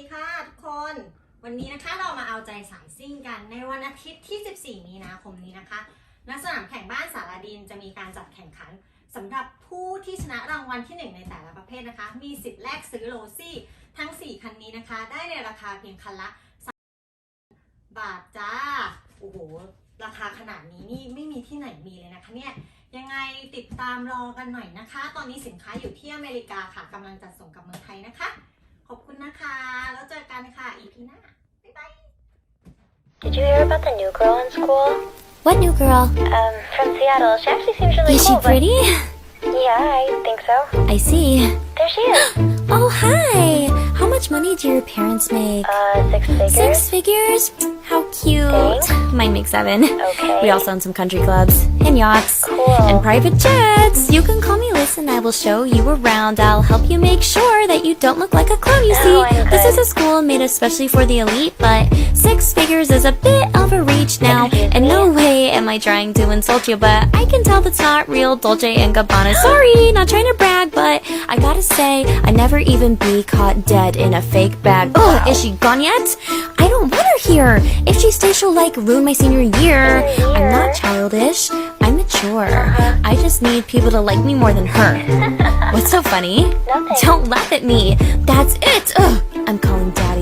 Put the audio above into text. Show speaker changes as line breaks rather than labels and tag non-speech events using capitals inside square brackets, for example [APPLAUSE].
ดีค่ะทุกคน วันนี้นะคะเรามาเอาใจสายซิ่งกันในวันอาทิตย์ที่ 14 มีนาคมนี้นะคะณสนามแข่งบ้านสารดินจะมีการจัดแข่งขันสำหรับผู้ที่ชนะรางวัลที่ 1 ในแต่ละประเภทนะคะ มีสิทธิ์แลกซื้อโรซี่ทั้ง 4 คันนี้นะคะ ได้ในราคาเพียงคันละบาทจ้า โอ้โห ราคาขนาดนี้นี่ไม่มีที่ไหนมีเลยนะคะเนี่ยยังไงติดตามรอกันหน่อยนะคะ ตอนนี้สินค้าอยู่ที่อเมริกาค่ะกำลังจัดส่งกลับเมืองไทยนะคะ
Did you hear about the new girl in school?
What new girl?
Um, from Seattle. She actually seems really
Is she
cool. but-
pretty?
Yeah, I think so.
I see.
There she is. [GASPS]
Oh, hi! How much money do your parents make?
Uh, six figures.
Six figures? How cute. Mine makes seven.
Okay.
We also own some country clubs and yachts
Cool.
and private jets. You can call me Liz and I will show you around. I'll help you make sure that you don't look like a clown. You see,
Oh,
this is a school made especially for the elite, but six figures is a bit of a reach now. And no way am I trying to insult you, but I can tell that's not real Dolce and Gabbana. Sorry, not trying to brag, but I gotta say, I never even be caught dead in a fake bag. Ugh, is she gone yet? I don't here. If she stays, she'll like ruin my senior year. I'm not childish. I'm mature. I just need people to like me more than her. [LAUGHS] What's so funny? Don't laugh at me. That's it. Ugh, I'm calling daddy.